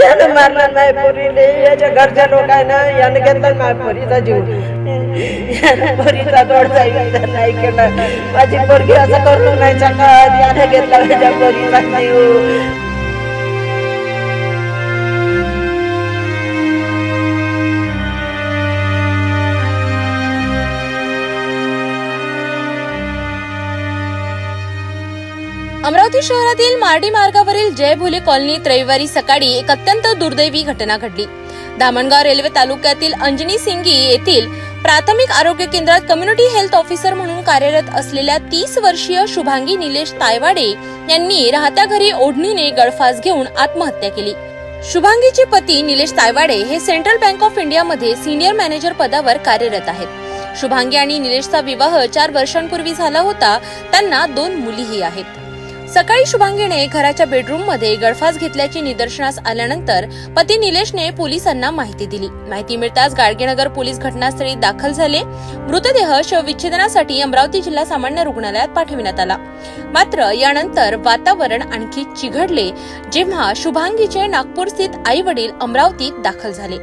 यानं मारलं नाही पोरीले याच्या घरच्या लोकांना यानं घेतला माझ्या पोरीचा जीव. यानं पोरीचा दोडचा विचार नाही केला. माझी पोरगी असं करू नाही शकत यानं घेतला माझ्या पोरीचा जीव. अमरावती शहरातील मार्डी मार्गावरील जय भोले कॉलनीत रविवारी सकाळी एक अत्यंत दुर्दैवी घटना घडली. दामणगाव रेल्वे तालुक्यातील अंजनी सिंगी येथील प्राथमिक आरोग्य केंद्रात कम्युनिटी हेल्थ ऑफिसर म्हणून कार्यरत असलेल्या तीस वर्षीय शुभांगी निलेश तायवाडे यांनी राहत्या घरी ओढणीने गळफास घेऊन आत्महत्या केली. शुभांगीचे पती निलेश तायवाडे हे सेंट्रल बँक ऑफ इंडियामध्ये सिनियर मॅनेजर पदावर कार्यरत आहेत. शुभांगी आणि निलेशचा विवाह चार वर्षांपूर्वी झाला होता. त्यांना दोन मुलीही आहेत. सकाळी शुभांगीने घराच्या बेडरूममध्ये गळफास घेतल्याची निदर्शनास आल्यानंतर पती निलेशने पोलिसांना माहिती दिली. माहिती मिळताच गाडगेनगर पोलीस घटनास्थळी दाखल झाले. मृतदेह शवविच्छेदनासाठी अमरावती जिल्हा सामान्य रुग्णालयात पाठविण्यात आला. मात्र यानंतर वातावरण आणखी चिघडले जेव्हा शुभांगीचे नागपूर स्थित आई वडील अमरावतीत दाखल झाले.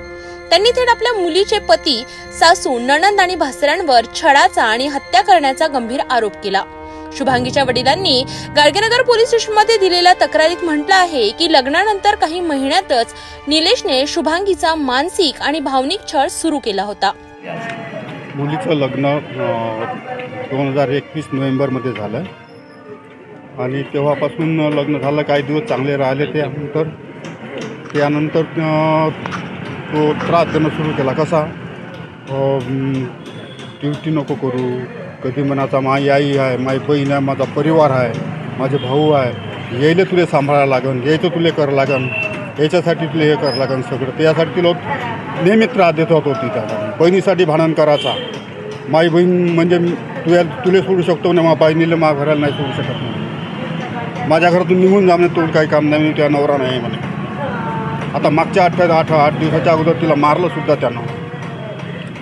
त्यांनी थेट आपल्या मुलीचे पती सासू नणंद आणि भासऱ्यांवर छळाचा आणि हत्या करण्याचा गंभीर आरोप केला. शुभांगीच्या वडिलांनी गाडगेनगर पोलीस स्टेशनमध्ये दिलेल्या तक्रारीत म्हटलं आहे की लग्नानंतर काही महिन्यातच निलेशने शुभांगीचा मानसिक आणि भावनिक छळ सुरू केला होता. मुलीचं लग्न दोन हजार एकवीस नोव्हेंबरमध्ये झालं. आणि तेव्हापासून लग्न झालं काही दिवस चांगले राहिले त्यानंतर. त्यानंतर तो त्रास देणं सुरू केला. कसा? ड्युटी नको करू कधी मनाचा माई आई आहे माई बहीण आहे माझा परिवार आहे माझे भाऊ आहे. यायले तुले सांभाळायला लागन यायचं तुले कर लागन याच्यासाठी तुले हे कर लागन सगळं. त्यासाठी तुला नेहमी त्रास देत होतो ती बहिणीसाठी भांडण करायचा. माई बहीण म्हणजे तुया तुले सोडू शकतो ना मा बहिणीला मा घराला नाही सोडू शकत नाही माझ्या घरातून निघून जा म्हणे तो काही काम नाही त्या नवरा नाही म्हणे. आता मागच्या आठ आठ आठ दिवसाच्या अगोदर तिला मारलं सुद्धा त्यानं.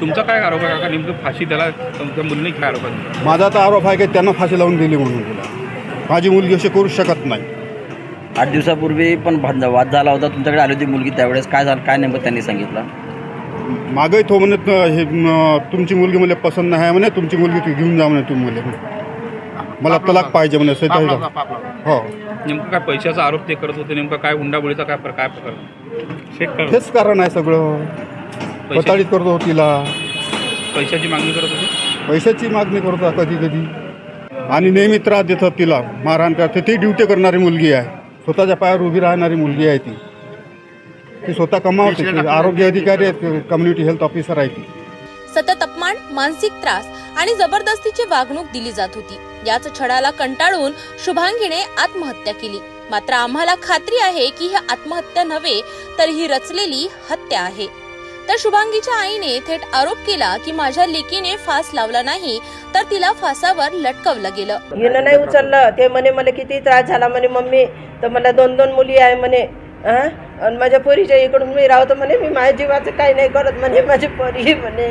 तुमचा काय आरोप आहे? काका नेमकं फाशी त्याला तुमच्या मुलीने काय आरोप आहे? माझा तर आरोप आहे की त्यांना फाशी लावून दिली म्हणून. तिला माझी मुलगी अशी करू शकत नाही. आठ दिवसापूर्वी पण भांड- वाद झाला होता. तुमच्याकडे आली होती मुलगी त्यावेळेस. काय झालं? काय नेमकं त्यांनी सांगितलं? मागही तो म्हणे त- हे तुमची मुलगी मला पसंत नाही आहे म्हणे. तुमची मुलगी तू घेऊन जा म्हणे तुम्ही मुले. मला तलाक पाहिजे म्हणे पाप पाप. लावला. हो. नेमकं काय पैशाचा आरोप ते करत होते? नेमकं काय हुंडाबळीचा काय प्रकार काय प्रकार? कर हेच कारण आहे सगळं. पताळीत करतो तिला. पैशाची मागणी करत होते? पैशाची मागणी करतो कधी कधी. आणि नेहमी त्रास देतात तिला. मारहाण करते ती ड्युटी करणारी मुलगी आहे. स्वतःच्या पायावर उभी राहणारी मुलगी आहे ती. ती स्वतः कमावते. ती आरोग्य अधिकारी आहेत. कम्युनिटी हेल्थ ऑफिसर आहे ती. सतत अपमान मानसिक त्रास आणि जबरदस्तीची वागणूक दिली जात होती. याच छळाला कंटाळून शुभांगीने आत्महत्या केली. मात्र आम्हाला खात्री आहे की ही आत्महत्या नव्हे तर ही रचलेली हत्या आहे. तर शुभांगीच्या आईने थेट आरोप केला की माझ्या लेकीने फास लावला नाही तर तिला फासावर लटकवलं गेलं. हिनं नाही उचललं. ते म्हणे मला किती त्रास झाला. म्हणे मम्मी तर मला दोन दोन मुली आहे. म्हणे आणि माझ्या पोरीच्या इकडून मी राहतो म्हणे मी माझ्या जीवाचं काही नाही करत. म्हणे माझी पोरी म्हणे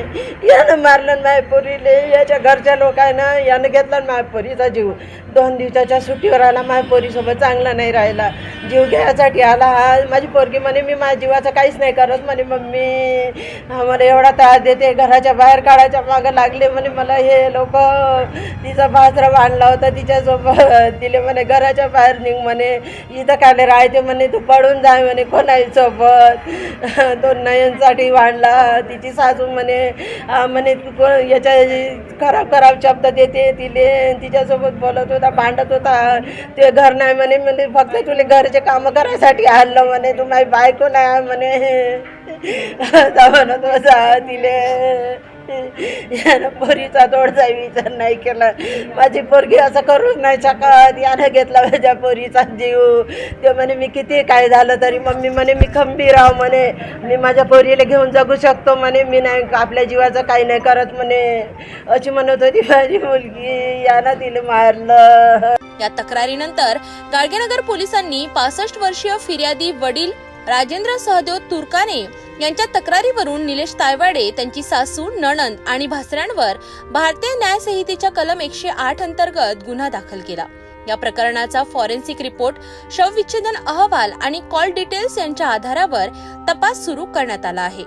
यानं मारलं माझ्या पोरीले. याच्या घरच्या लोकांना यानं घेतला माझ्या पोरीचा जीव. दोन दिवसाच्या सुट्टीवर आला माझ्या पोरीसोबत चांगला नाही राहिला. जीव घ्यायसाठी आला. हा माझी पोरगी म्हणे मी माझ्या जीवाचं काहीच नाही करत. म्हणे मम्मी मला एवढा त्रास देते. घराच्या बाहेर काढायच्या मागं लागले. म्हणे मला हे लोक तिचा बाजरा बांधला होता तिच्यासोबत तिले म्हणे घराच्या बाहेर निघ. म्हणे इथं काय राहायचे? म्हणे तू पडून जाय म्हणे कोणासोबत दोन तो नयनसाठी वाढला. तिची सासू म्हणे म्हणे तू याच्या खराब खराब शब्द देते तिले. तिच्यासोबत बोलत होता भांडत होता. ते घर नाही म्हणे म्हणजे फक्त तुले घर घरचे काम करायसाठी आणलं म्हणे तू माझी बायको नाही म्हणे. असं म्हणत होता तिले. यानं पोरीचा दोडचा विचार नाही केला. माझी पोरगी असं करूच नाही शकत. यानं घेतला माझ्या पोरीचा जीव. ते म्हणे मी किती काय झालं तरी मम्मी म्हणे मी खंबीर आहो म्हणे. मी माझ्या पोरीला घेऊन जगू शकतो म्हणे. मी नाही आपल्या जीवाचं काही नाही करत म्हणे. अशी म्हणत होती माझी मुलगी. यानं तिला मारलं. या तक्रारीनंतर गाडगेनगर पोलिसांनी पासष्ट वर्षीय फिर्यादी वडील राजेंद्र सहदेव तुर्काने यांच्या तक्रारीवरून निलेश तायवाडे त्यांची सासू नणंद आणि भासऱ्यांवर भारतीय न्याय संहितेच्या कलम एकशे आठ अंतर्गत गुन्हा दाखल केला. या प्रकरणाचा फॉरेन्सिक रिपोर्ट शवविच्छेदन अहवाल आणि कॉल डिटेल्स यांच्या आधारावर तपास सुरू करण्यात आला आहे.